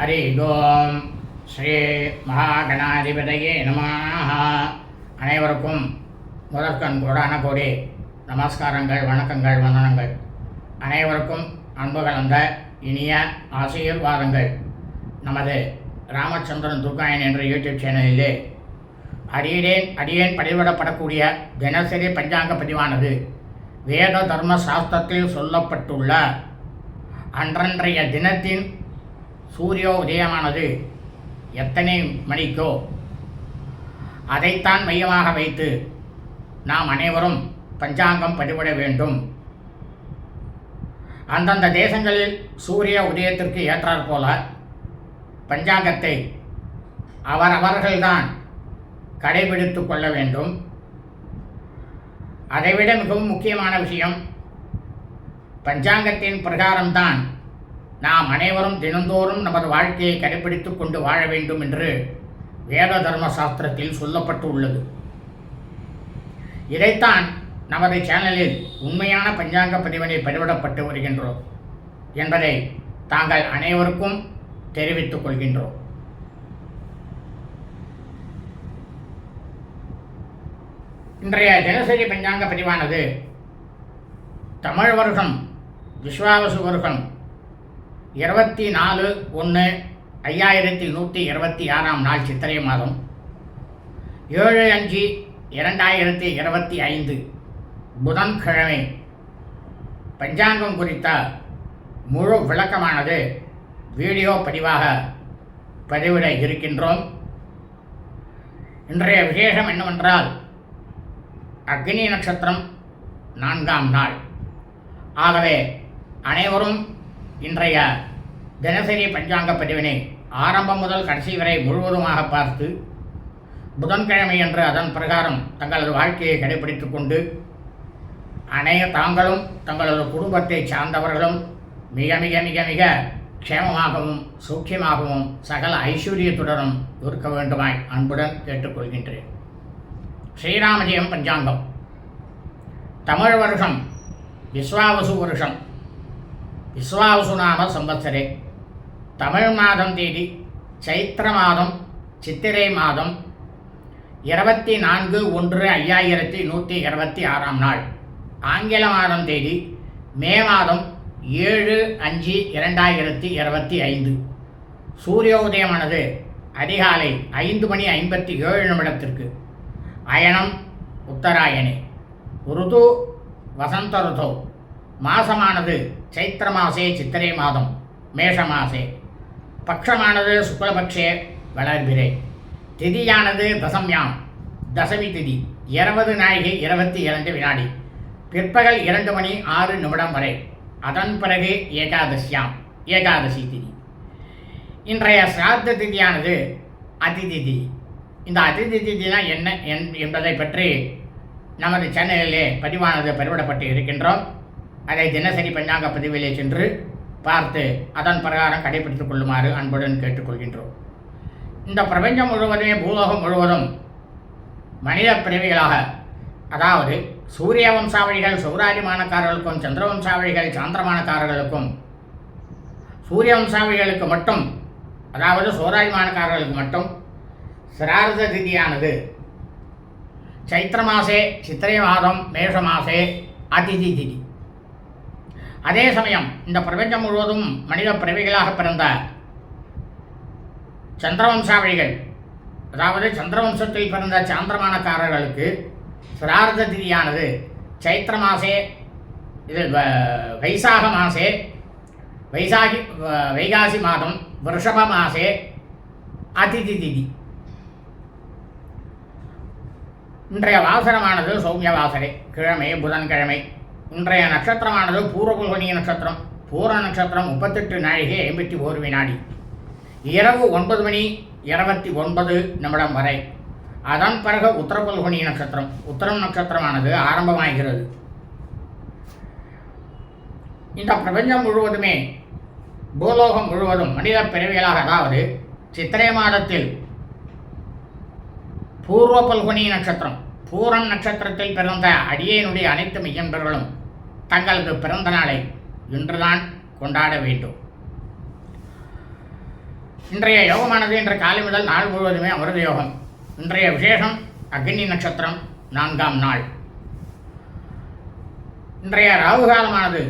ஹரி ஓம் ஸ்ரீ மகாகணாதிபதியே நமாக அனைவருக்கும் முதற்கண் கோடான கோடி நமஸ்காரங்கள் வணக்கங்கள் வந்தனங்கள். அனைவருக்கும் அன்பு கலந்த இனிய ஆசீர்வாதங்கள். நமது ராமச்சந்திரன் துர்காயன் என்ற யூடியூப் சேனலிலே அடியேன் அடியேன் பதிவிடப்படக்கூடிய தினசரி பஞ்சாங்க பதிவானது வேத தர்ம சாஸ்திரத்தில் சொல்லப்பட்டுள்ள அன்றன்றைய தினத்தின் சூரிய உதயமானது எத்தனை மணிக்கோ? அதைத்தான் மையமாக வைத்து நாம் அனைவரும் பஞ்சாங்கம் பதிவிட வேண்டும். அந்தந்த தேசங்களில் சூரிய உதயத்திற்கு ஏற்றாற்போல பஞ்சாங்கத்தை அவரவர்கள்தான் கடைபிடித்து கொள்ள வேண்டும். அதைவிட மிகவும் முக்கியமான விஷயம் பஞ்சாங்கத்தின் பிரகாரம்தான் நாம் அனைவரும் தினந்தோறும் நமது வாழ்க்கையை கடைபிடித்துக் கொண்டு வாழ வேண்டும் என்று வேத தர்ம சாஸ்திரத்தில் சொல்லப்பட்டு உள்ளது இதைத்தான் நமது சேனலில் உண்மையான பஞ்சாங்க பதிவினை பதிவிடப்பட்டு வருகின்றோம் என்பதை தாங்கள் அனைவருக்கும் தெரிவித்துக் கொள்கின்றோம். இன்றைய தினசரி பஞ்சாங்க பதிவானது தமிழ் வருகம் விஸ்வாவசு வருகம் இருபத்தி நாலு ஒன்று ஐயாயிரத்தி நூற்றி இருபத்தி ஆறாம் நாள் சித்திரை மாதம். ஏழு அஞ்சு இரண்டாயிரத்தி இருபத்தி ஐந்து புதன்கிழமை. பஞ்சாங்கம் குறித்த முழு விளக்கமானது வீடியோ பதிவாக பதிவிட இருக்கின்றோம். இன்றைய விசேஷம் என்னவென்றால் அக்னி நட்சத்திரம் நான்காம் நாள். ஆகவே அனைவரும் இன்றைய தினசரி பஞ்சாங்க பதிவினை ஆரம்பம் முதல் கடைசி வரை முழுவதுமாக பார்த்து புதன்கிழமை என்று அதன் பிரகாரம் தங்களது வாழ்க்கையை கடைபிடித்துக் கொண்டு அனைய தாங்களும் தங்களது குடும்பத்தை சார்ந்தவர்களும் மிக மிக மிக மிக க்ஷேமமாகவும் சூக்கியமாகவும் சகல ஐஸ்வர்யத்துடனும் இருக்க வேண்டுமாய் அன்புடன் கேட்டுக்கொள்கின்றேன். ஸ்ரீராமஜெயம் பஞ்சாங்கம். தமிழ் வருஷம் விஸ்வாவசு வருஷம். விஸ்வாசு நாம சம்பத்சரே தமிழ் மாதம் தேதி சைத்திர மாதம் சித்திரை மாதம் இருபத்தி நான்கு ஒன்று ஐயாயிரத்தி நூற்றி இருபத்தி ஆறாம் நாள். ஆங்கில மாதம் தேதி மே மாதம் ஏழு அஞ்சு இரண்டாயிரத்தி இருபத்தி ஐந்து. சூரியோதயமானது அதிகாலை ஐந்து மணி ஐம்பத்தி ஏழு நிமிடத்திற்கு. அயனம் உத்தராயணே. ருது வசந்த ருதோ. மாசமானது சைத்திர மாசே சித்திரை மாதம் மேஷ மாசே பக்ஷமானது சுக்லபக்ஷே வளர்பிரே திதியானது தசம்யாம் தசமி திதி இருபது நாயகி இருபத்தி இரண்டு வினாடி. பிற்பகல் இரண்டு மணி ஆறு நிமிடம் வரை. அதன் பிறகு ஏகாதசியாம் ஏகாதசி திதி. இன்றைய சிராத்த திதியானது அதிதி திதி. இந்த அதிதி திதினா என்ன என்- என்பதை பற்றி நமது சேனலிலே பதிவானது பதிவிடப்பட்டு இருக்கின்றோம். அதை தினசரி பஞ்சாங்க பதிவிலே சென்று பார்த்து அதன் பிரகாரம் கடைபிடித்துக் கொள்ளுமாறு அன்புடன் கேட்டுக்கொள்கின்றோம். இந்த பிரபஞ்சம் முழுவதுமே பூலோகம் முழுவதும் மனித பிறவிகளாக அதாவது சூரிய வம்சாவளிகள் சௌராரிமானக்காரர்களுக்கும் சந்திர வம்சாவளிகள் சாந்திரமானக்காரர்களுக்கும் சூரிய வம்சாவளிகளுக்கு மட்டும் அதாவது சௌராரிமானக்காரர்களுக்கு மட்டும் சிரார்த்த திதியானது. சைத்திர மாசே சித்திரை மாதம் மேஷ மாசே அதிதி திதி. அதே சமயம் இந்த பிரபஞ்சம் முழுவதும் மனித பிறவிகளாக பிறந்த சந்திரவம்சாவளிகள் அதாவது சந்திரவம்சத்தில் பிறந்த சாந்திரமானக்காரர்களுக்கு சிரார்த்த திதியானது சைத்திர மாசே இது வ- வைசாக மாசே வைசாகி வ- வைகாசி மாதம் வருஷப மாசே அதிதி திதி. இன்றைய வாசனமானது சௌமிய வாசனை கிழமை புதன்கிழமை. இன்றைய நட்சத்திரமானது பூர்வகுல்வனிய நட்சத்திரம். பூர நட்சத்திரம் முப்பத்தெட்டு நாழிகை ஐம்பத்தி ஓரு வினாடி. இரவு ஒன்பது மணி இருபத்தி ஒன்பது நிமிடம் வரை. அதன் பிறகு உத்தரபல்குனி நட்சத்திரம். உத்தரம் நட்சத்திரமானது ஆரம்பமாகிறது. இந்த பிரபஞ்சம் முழுவதுமே பூலோகம் முழுவதும் மனித பிறவிகளாக அதாவது சித்திரை மாதத்தில் பூர்வ பல்குனி நட்சத்திரம். பூரம் நட்சத்திரத்தில் பிறந்த அடியேனுடைய அனைத்து மெய்யன்பர்களும் தங்களது பிறந்த நாளை இன்றுதான் கொண்டாட வேண்டும். இன்றைய யோகமானது இன்று காலை முதல் நாள் முழுவதுமே அமிர்த யோகம். இன்றைய விசேஷம் அக்னி நட்சத்திரம் நான்காம் நாள். இன்றைய ராகு காலமானது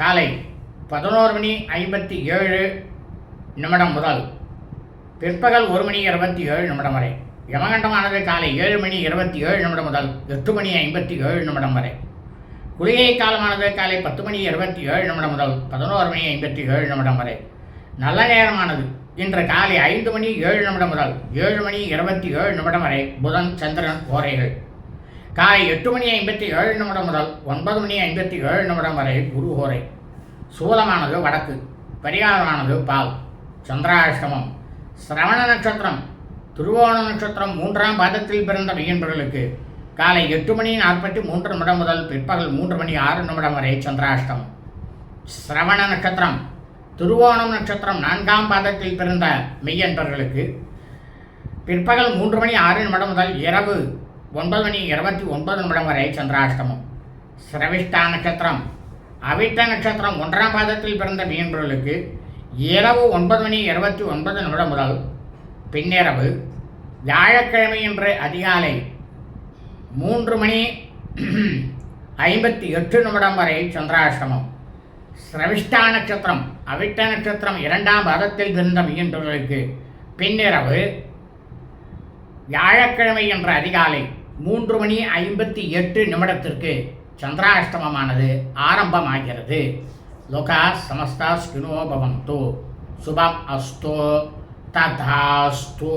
காலை பதினோரு மணி ஐம்பத்தி ஏழு நிமிடம் முதல் பிற்பகல் ஒரு மணி இருபத்தி ஏழு நிமிடம் வரை. யமகண்டமானது காலை ஏழு மணி இருபத்தி ஏழு நிமிடம் முதல் எட்டு மணி ஐம்பத்தி ஏழு நிமிடம் வரை. குளிகை காலமானது காலை பத்து மணி இருபத்தி ஏழு நிமிடம் முதல் பதினோரு மணி ஐம்பத்தி ஏழு நிமிடம் வரை. நல்ல நேரமானது. இன்று காலை ஐந்து மணி ஏழு நிமிடம் முதல் ஏழு மணி இருபத்தி ஏழு நிமிடம் வரை புதன் சந்திரன் ஓரைகள். காலை எட்டு மணி ஐம்பத்தி ஏழு நிமிடம் முதல் ஒன்பது மணி ஐம்பத்தி ஏழு நிமிடம் வரை குரு ஓரை. சூலமானது வடக்கு பரிகாரமானது பால். சந்திராஷ்டமம். சிரவண நட்சத்திரம். திருவோண நட்சத்திரம் மூன்றாம் பாதத்தில் பிறந்த மையன்பர்களுக்கு காலை எட்டு மணி நாற்பத்தி மூன்று நிமிடம் முதல் பிற்பகல் மூன்று மணி ஆறு நிமிடம் வரை சந்திராஷ்டம். சிரவண நட்சத்திரம். திருவோணம் நட்சத்திரம் நான்காம் பாதத்தில் பிறந்த மெய்யன்பர்களுக்கு பிற்பகல் மூன்று மணி ஆறு நிமிடம் முதல் இரவு ஒன்பது மணி இருபத்தி ஒன்பது நிமிடம் வரை சந்திராஷ்டமம். சிரவிஷ்டா நட்சத்திரம். அவிட்ட நட்சத்திரம் ஒன்றாம் பாதத்தில் பிறந்த மீன்பர்களுக்கு இரவு ஒன்பது மணி இருபத்தி ஒன்பது நிமிடம் முதல் பின்னிரவு வியாழக்கிழமை என்று அதிகாலை மூன்று மணி ஐம்பத்தி எட்டு நிமிடம் வரை சந்திராஷ்டமம். சிரவிஷ்டா நட்சத்திரம் அவிட்ட நட்சத்திரம் இரண்டாம் பாதத்தில் பிறந்த மீன்பர்களுக்கு பின்னிரவு வியாழக்கிழமை என்ற அதிகாலை மூன்று மணி ஐம்பத்தி எட்டு நிமிடத்திற்கு சந்திராஷ்டமமானது ஆரம்பமாகிறது. லோகா சமஸ்தா ஸ்கினோ பவந்து. சுபம் அஸ்தோ. ததாஸ்தோ.